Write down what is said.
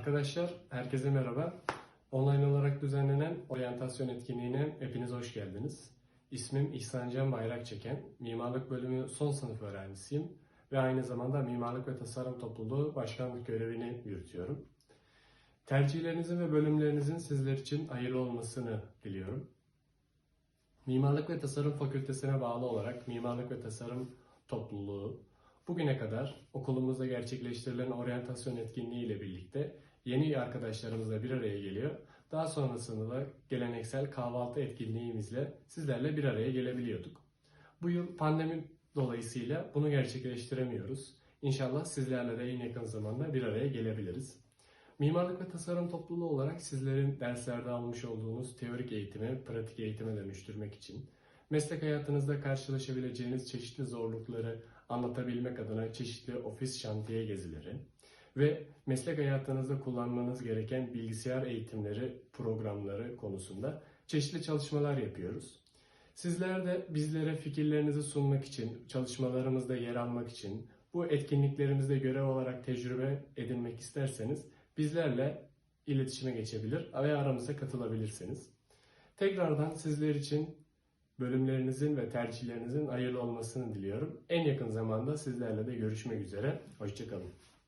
Arkadaşlar herkese merhaba. Online olarak düzenlenen oryantasyon etkinliğine hepiniz hoş geldiniz. İsmim İhsan Can Bayrakçeken. Mimarlık bölümü son sınıf öğrencisiyim ve aynı zamanda Mimarlık ve Tasarım Topluluğu başkanlık görevini yürütüyorum. Tercihlerinizin ve bölümlerinizin sizler için hayırlı olmasını diliyorum. Mimarlık ve Tasarım Fakültesine bağlı olarak Mimarlık ve Tasarım Topluluğu bugüne kadar okulumuzda gerçekleştirilen oryantasyon etkinliği ile birlikte yeni arkadaşlarımızla bir araya geliyor. Daha sonrasında da geleneksel kahvaltı etkinliğimizle sizlerle bir araya gelebiliyorduk. Bu yıl pandemi dolayısıyla bunu gerçekleştiremiyoruz. İnşallah sizlerle de en yakın zamanda bir araya gelebiliriz. Mimarlık ve tasarım topluluğu olarak sizlerin derslerde almış olduğunuz teorik eğitimi pratik eğitime dönüştürmek için, meslek hayatınızda karşılaşabileceğiniz çeşitli zorlukları anlatabilmek adına çeşitli ofis şantiye gezileri ve meslek hayatınızda kullanmanız gereken bilgisayar eğitimleri, programları konusunda çeşitli çalışmalar yapıyoruz. Sizler de bizlere fikirlerinizi sunmak için, çalışmalarımızda yer almak için, bu etkinliklerimizde görev olarak tecrübe edinmek isterseniz bizlerle iletişime geçebilir ve aramıza katılabilirsiniz. Tekrardan sizler için bölümlerinizin ve tercihlerinizin hayırlı olmasını diliyorum. En yakın zamanda sizlerle de görüşmek üzere. Hoşçakalın.